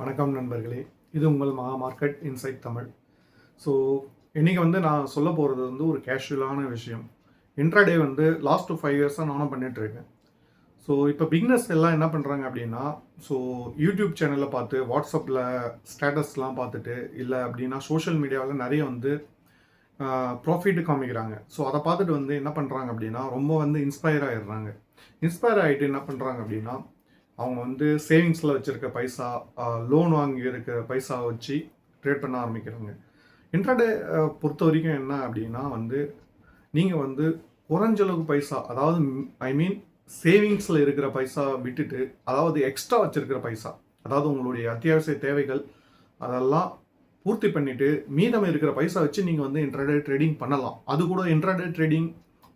வணக்கம் நண்பர்களே. இது உங்கள் மகா மார்க்கெட் இன்சைட் தமிழ். ஸோ இன்றைக்கி வந்து நான் சொல்ல போகிறது வந்து ஒரு கேஷுவலான விஷயம். இன்ட்ராடே வந்து லாஸ்ட் ஃபைவ் இயர்ஸாக நானும் பண்ணிகிட்ருக்கேன் ஸோ இப்போ பிக்னஸ் எல்லாம் என்ன பண்ணுறாங்க அப்படின்னா ஸோ யூடியூப் சேனலில் பார்த்து வாட்ஸ்அப்பில் ஸ்டேட்டஸ்லாம் பார்த்துட்டு இல்லை அப்படின்னா சோஷியல் மீடியாவில் நிறைய வந்து ப்ராஃபிட்டு காமிக்கிறாங்க. ஸோ அதை பார்த்துட்டு வந்து என்ன பண்ணுறாங்க அப்படின்னா ரொம்ப வந்து இன்ஸ்பயர் ஆகிடுறாங்க இன்ஸ்பயர் ஆகிட்டு என்ன பண்ணுறாங்க அப்படின்னா அவங்க வந்து சேவிங்ஸில் வச்சுருக்க பைசா லோன் வாங்கி இருக்கிற பைசா வச்சு ட்ரேட் பண்ண ஆரம்பிக்கிறாங்க. இன்ட்ராடே பொறுத்த வரைக்கும் என்ன அப்படின்னா வந்து நீங்கள் வந்து குறைஞ்சளவுக்கு பைசா அதாவது ஐ மீன் சேவிங்ஸில் இருக்கிற பைசா விட்டுட்டு அதாவது எக்ஸ்ட்ரா வச்சுருக்கிற பைசா அதாவது உங்களுடைய அத்தியாவசிய தேவைகள் அதெல்லாம் பூர்த்தி பண்ணிவிட்டு மீதம் இருக்கிற பைசா வச்சு நீங்கள் வந்து இன்ட்ராடே ட்ரேடிங் பண்ணலாம். அது கூட இன்ட்ராடே ட்ரேடிங்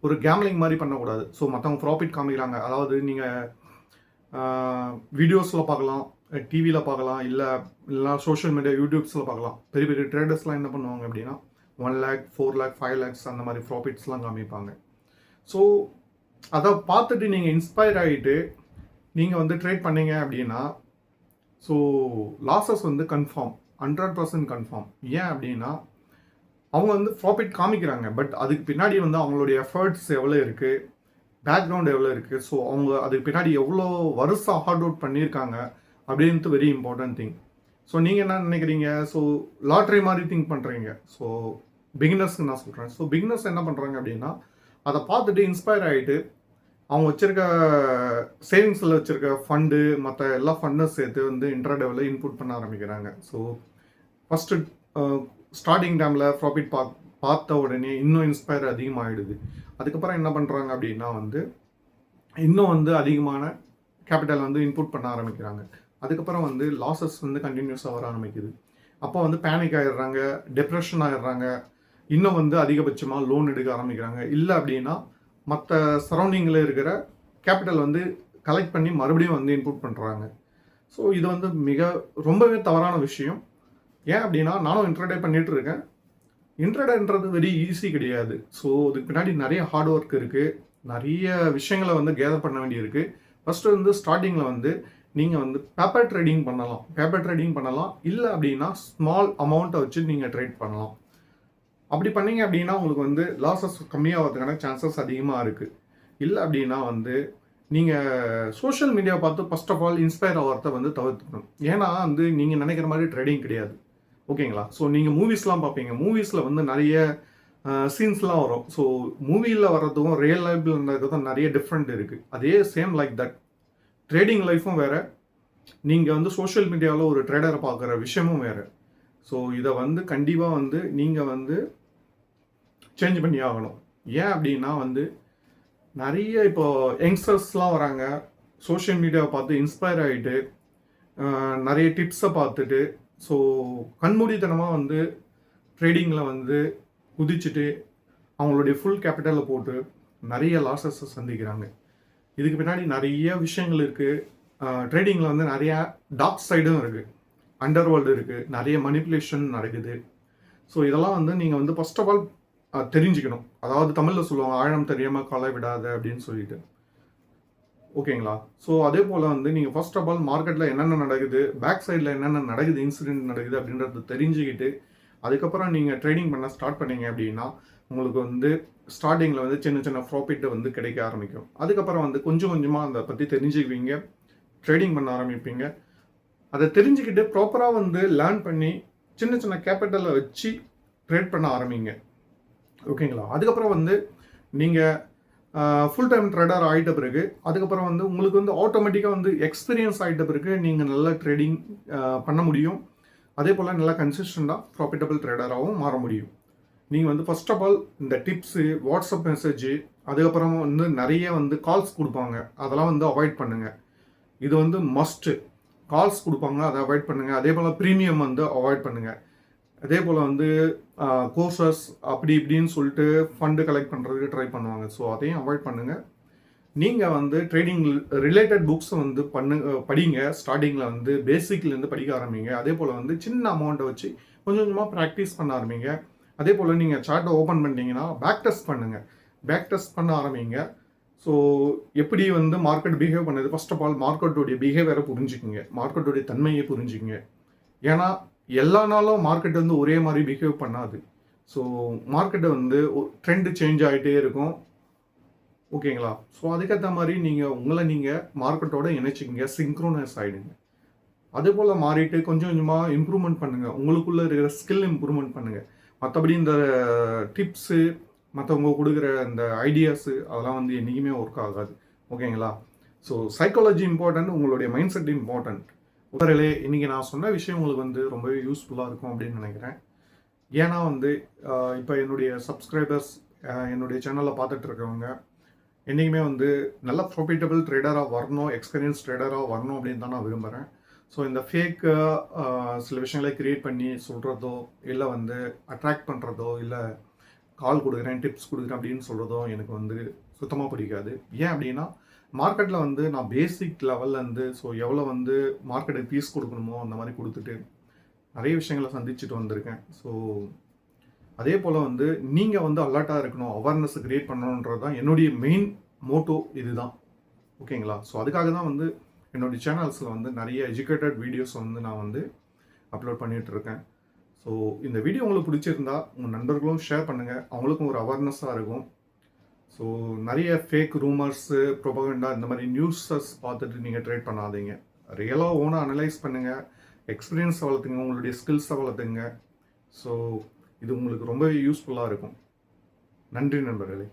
ஒரு கேம்லிங் மாதிரி பண்ணக்கூடாது. ஸோ மற்றவங்க ப்ராஃபிட் காமிக்கிறாங்க. அதாவது நீங்கள் வீடியோஸில் பார்க்கலாம் டிவியில் பார்க்கலாம் இல்லை இல்லைனா சோஷியல் மீடியா யூடியூப்ஸில் பார்க்கலாம். பெரிய பெரிய ட்ரேடர்ஸ்லாம் என்ன பண்ணுவாங்க அப்படின்னா one lakh four lakh five lakhs அந்த மாதிரி ப்ராஃபிட்ஸ்லாம் காமிப்பாங்க. ஸோ அதை பார்த்துட்டு நீங்கள் இன்ஸ்பயர் ஆகிட்டு நீங்கள் வந்து ட்ரேட் பண்ணீங்க அப்படின்னா ஸோ லாஸஸ் வந்து கன்ஃபார்ம் ஹண்ட்ரட் பர்சன்ட் கன்ஃபார்ம் ஏன் அப்படின்னா அவங்க வந்து ப்ராஃபிட் காமிக்கிறாங்க பட் அதுக்கு பின்னாடி வந்து அவங்களுடைய எஃபர்ட்ஸ் எவ்வளோ இருக்குது பேக்ரவுண்ட் எவ்வளோ இருக்குது ஸோ அவங்க அதுக்கு பின்னாடி எவ்வளோ வருஷம் ஹார்ட் அவுட் பண்ணியிருக்காங்க அப்படின்ட்டு வெரி இம்பார்ட்டன்ட் திங் ஸோ நீங்கள் என்ன நினைக்கிறீங்க? ஸோ லாட்ரி மாதிரி திங்க் பண்ணுறீங்க ஸோ பிகினர்ஸ்க்கு நான் சொல்கிறேன் ஸோ பிகினர்ஸ் என்ன பண்ணுறாங்க அப்படின்னா அதை பார்த்துட்டு இன்ஸ்பயர் ஆகிட்டு அவங்க வச்சுருக்க சேவிங்ஸில் வச்சுருக்க ஃபண்டு மற்ற எல்லா ஃபண்டும் சேர்த்து வந்து இன்ட்ராடேவில் இன்புட் பண்ண ஆரம்பிக்கிறாங்க. ஸோ ஃபஸ்ட்டு ஸ்டார்டிங் டைமில் ப்ராஃபிட் பார்க் பார்த்த உடனே இன்னும் இன்ஸ்பயர் அதிகமாகிடுது அதுக்கப்புறம் என்ன பண்ணுறாங்க அப்படின்னா வந்து இன்னும் வந்து அதிகமான கேபிட்டல் வந்து இன்புட் பண்ண ஆரம்பிக்கிறாங்க. அதுக்கப்புறம் வந்து லாசஸ் வந்து கண்டினியூஸாக வர ஆரம்பிக்குது. அப்போ வந்து பேனிக் ஆகிடுறாங்க டெப்ரெஷன் ஆகிடுறாங்க இன்னும் வந்து அதிகபட்சமாக லோன் எடுக்க ஆரம்பிக்கிறாங்க. இல்லை அப்படின்னா மற்ற சரௌண்டிங்கில் இருக்கிற கேபிட்டல் வந்து கலெக்ட் பண்ணி மறுபடியும் வந்து இன்புட் பண்ணுறாங்க ஸோ இது வந்து மிக ரொம்பவே தவறான விஷயம். ஏன் அப்படின்னா நானும் இன்ட்ரடே பண்ணிகிட்டு இருக்கேன். இன்ட்ரடன்றது வெரி ஈஸி கிடையாது. ஸோ அதுக்கு பின்னாடி நிறைய ஹார்ட் ஒர்க் இருக்குது நிறைய விஷயங்களை வந்து கேதர் பண்ண வேண்டியிருக்கு. ஃபஸ்ட்டு வந்து ஸ்டார்டிங்கில் வந்து நீங்கள் வந்து பேப்பர் ட்ரேடிங் பண்ணலாம். பேப்பர் ட்ரேடிங் பண்ணலாம். இல்லை அப்படின்னா ஸ்மால் அமௌண்ட்டை வச்சு நீங்கள் ட்ரேட் பண்ணலாம். அப்படி பண்ணீங்க அப்படின்னா உங்களுக்கு வந்து லாஸஸ் கம்மியாகிறதுக்கான சான்சஸ் அதிகமாக இருக்குது இல்லை அப்படின்னா வந்து நீங்கள் சோஷியல் மீடியா பார்த்து ஃபஸ்ட் ஆஃப் ஆல் இன்ஸ்பயர் ஆகிறத வந்து தவிர்த்துக்கணும். ஏன்னா வந்து நீங்கள் நினைக்கிற மாதிரி ட்ரேடிங் கிடையாது. ஓகேங்களா? ஸோ நீங்கள் மூவிஸ்லாம் பார்ப்பீங்க. மூவிஸில் வந்து நிறைய சீன்ஸ்லாம் வரும். ஸோ மூவியில் வர்றதுக்கும் ரியல் லைஃப்பில் இருக்கிறதும் நிறைய டிஃப்ரெண்ட் இருக்குது அதே சேம் லைக் தட் ட்ரேடிங் லைஃப்பும் வேறு. நீங்கள் வந்து சோஷியல் மீடியாவில் ஒரு ட்ரேடரை பார்க்குற விஷயமும் வேறு. ஸோ இதை வந்து கண்டிப்பாக வந்து நீங்கள் வந்து சேஞ்ச் பண்ணி ஆகணும். ஏன் அப்படின்னா வந்து நிறைய இப்போ யங்ஸ்டர்ஸ்லாம் வராங்க. சோஷியல் மீடியாவை பார்த்து இன்ஸ்பயர் ஆகிட்டு நிறைய டிப்ஸை பார்த்துட்டு ஸோ கண்மூடித்தனமாக வந்து ட்ரேடிங்கில் வந்து குதிச்சுட்டு அவங்களுடைய ஃபுல் கேபிட்டலை போட்டு நிறைய லாஸஸை சந்திக்கிறாங்க. இதுக்கு பின்னாடி நிறைய விஷயங்கள் இருக்குது ட்ரேடிங்கில் வந்து நிறையா டாக் சைடும் இருக்குது அண்டர் வேர்ல்டு இருக்குது நிறைய மனிப்புலேஷன் நடக்குது. ஸோ இதெல்லாம் வந்து நீங்கள் வந்து ஃபஸ்ட் ஆஃப் ஆல் தெரிஞ்சுக்கணும். அதாவது தமிழில் சொல்லுவாங்க ஆழம் தெரியாமல் காலை விடாத அப்படின்னு சொல்லிட்டு. ஓகேங்களா? ஸோ அதே போல் வந்து நீங்கள் ஃபர்ஸ்ட் ஆஃப் ஆல் மார்க்கெட்டில் என்னென்ன நடக்குது பேக் சைடில் என்னென்ன நடக்குது இன்சிடென்ட் நடக்குது அப்படின்றத தெரிஞ்சுக்கிட்டு அதுக்கப்புறம் நீங்கள் ட்ரேடிங் பண்ண ஸ்டார்ட் பண்ணீங்க அப்படின்னா உங்களுக்கு வந்து ஸ்டார்டிங்கில் வந்து சின்ன சின்ன ப்ராஃபிட் வந்து கிடைக்க ஆரம்பிக்கும். அதுக்கப்புறம் வந்து கொஞ்சம் கொஞ்சமாக அதை பற்றி தெரிஞ்சுக்குவீங்க ட்ரேடிங் பண்ண ஆரம்பிப்பீங்க. அதை தெரிஞ்சுக்கிட்டு ப்ராப்பராக வந்து லேர்ன் பண்ணி சின்ன சின்ன கேபிட்டலை வச்சு ட்ரேட் பண்ண ஆரம்பிங்க. ஓகேங்களா? அதுக்கப்புறம் வந்து நீங்கள் ஃபுல் டைம் ட்ரேடர் ஆகிட்ட பிறகு அதுக்கப்புறம் வந்து உங்களுக்கு வந்து ஆட்டோமேட்டிக்காக வந்து எக்ஸ்பீரியன்ஸ் ஆகிட்ட பிறகு நீங்கள் நல்லா ட்ரேடிங் பண்ண முடியும். அதே போல் நல்லா கன்சிஸ்டண்ட்டாக ப்ராஃபிட்டபிள் ட்ரேடராகவும் மாற முடியும். நீங்கள் வந்து ஃபர்ஸ்ட் ஆஃப் ஆல் இந்த டிப்ஸு வாட்ஸ்அப் மெசேஜு அதுக்கப்புறம் வந்து நிறைய வந்து கால்ஸ் கொடுப்பாங்க. அதெல்லாம் வந்து அவாய்ட் பண்ணுங்கள் இது வந்து மஸ்ட்டு கால்ஸ் கொடுப்பாங்க அதை அவாய்ட் பண்ணுங்கள் அதே போல் ப்ரீமியம் வந்து அவாய்ட் பண்ணுங்கள் அதே போல் வந்து கோர்சஸ் அப்படி இப்படின்னு சொல்லிட்டு ஃபண்டு கலெக்ட் பண்ணுறதுக்கு ட்ரை பண்ணுவாங்க. ஸோ அதையும் அவாய்ட் பண்ணுங்கள் நீங்கள் வந்து ட்ரேடிங் ரிலேட்டட் புக்ஸை வந்து பண்ணு படிங்க. ஸ்டார்டிங்கில் வந்து பேசிக்லேருந்து படிக்க ஆரம்பிங்க. அதே போல் வந்து சின்ன அமௌண்ட்டை வச்சு கொஞ்சம் கொஞ்சமாக ப்ராக்டிஸ் பண்ண ஆரம்பிங்க. அதே போல் நீங்கள் சார்ட்டை ஓப்பன் பண்ணிட்டீங்கன்னா பேக் டெஸ்ட் பண்ணுங்கள் பேக் டெஸ்ட் பண்ண ஆரம்பிங்க. ஸோ எப்படி வந்து மார்க்கெட் பிஹேவ் பண்ணுது? ஃபர்ஸ்ட் ஆஃப் ஆல் மார்க்கெட்டோடைய பிஹேவியரை புரிஞ்சுக்குங்க. மார்க்கெட்டோடைய தன்மையை புரிஞ்சுக்குங்க. ஏன்னா எல்லா நாளும் மார்க்கெட் வந்து ஒரே மாதிரி பிஹேவ் பண்ணாது. ஸோ மார்க்கெட்டை வந்து ட்ரெண்டு சேஞ்ச் ஆகிட்டே இருக்கும். ஓகேங்களா ஸோ அதுக்கேற்ற மாதிரி நீங்கள் உங்களை நீங்கள் மார்க்கெட்டோட இணைச்சிக்கிங்க சிங்க்ரோனைஸ் ஆகிடுங்க அதே போல் மாறிட்டு கொஞ்சம் கொஞ்சமாக இம்ப்ரூவ்மெண்ட் பண்ணுங்கள் உங்களுக்குள்ளே இருக்கிற ஸ்கில் இம்ப்ரூவ்மெண்ட் பண்ணுங்கள் மற்றபடி இந்த டிப்ஸு மற்றவங்க கொடுக்குற இந்த ஐடியாஸு அதெல்லாம் வந்து என்றைக்குமே ஒர்க் ஆகாது. ஓகேங்களா ஸோ சைக்காலஜி இம்பார்ட்டன்ட் உங்களுடைய மைண்ட் செட் இம்பார்ட்டன்ட் உதரலே இன்றைக்கி நான் சொன்ன விஷயம் உங்களுக்கு வந்து ரொம்பவே யூஸ்ஃபுல்லாக இருக்கும் அப்படின்னு நினைக்கிறேன். ஏன்னா வந்து இப்போ என்னுடைய சப்ஸ்கிரைபர்ஸ் என்னுடைய சேனலில் பார்த்துட்டு இருக்கவங்க என்றைக்குமே வந்து நல்ல ப்ராஃபிட்டபிள் ட்ரேடராக வரணும் எக்ஸ்பீரியன்ஸ் ட்ரேடராக வரணும் அப்படின்னு தான் நான் விரும்புகிறேன் ஸோ இந்த ஃபேக் சில விஷயங்களை க்ரியேட் பண்ணி சொல்கிறதோ இல்லை வந்து அட்ராக்ட் பண்ணுறதோ இல்லை கால் கொடுக்குறேன் டிப்ஸ் கொடுக்குறேன் அப்படின்னு சொல்கிறதோ எனக்கு வந்து சுத்தமாக பிடிக்காது. ஏன் அப்படின்னா மார்க்கெட்டில் வந்து நான் பேசிக் லெவல்லேருந்து ஸோ எவ்வளோ வந்து மார்க்கெட்டுக்கு ஃபீஸ் கொடுக்கணுமோ அந்த மாதிரி கொடுத்துட்டு நிறைய விஷயங்களை சந்திச்சுட்டு வந்திருக்கேன். ஸோ அதே போல் வந்து நீங்கள் வந்து அலர்ட்டாக இருக்கணும் அவேர்னஸ் க்ரியேட் பண்ணணுன்றது தான் என்னுடைய மெயின் மோட்டோ இதுதான். ஓகேங்களா ஸோ அதுக்காக தான் வந்து என்னுடைய சேனல்ஸில் வந்து நிறைய எஜுகேட்டட் வீடியோஸ் வந்து நான் வந்து அப்லோட் பண்ணிகிட்ருக்கேன் ஸோ இந்த வீடியோ உங்களுக்கு பிடிச்சிருந்தா உங்கள் நண்பர்களும் ஷேர் பண்ணுங்கள் அவங்களுக்கும் ஒரு அவேர்னஸாக இருக்கும். ஸோ நிறைய ஃபேக் ரூமர்ஸு ப்ரொபகண்டா இந்த மாதிரி நியூஸஸ் பார்த்துட்டு நீங்கள் ட்ரேட் பண்ணாதீங்க. ரியலாக ஓனாக அனலைஸ் பண்ணுங்கள் எக்ஸ்பீரியன்ஸ் வளர்த்துங்க. உங்களுடைய ஸ்கில்ஸை வளர்த்துங்க. ஸோ இது உங்களுக்கு ரொம்பவே யூஸ்ஃபுல்லாக இருக்கும். நன்றி நண்பர்களே.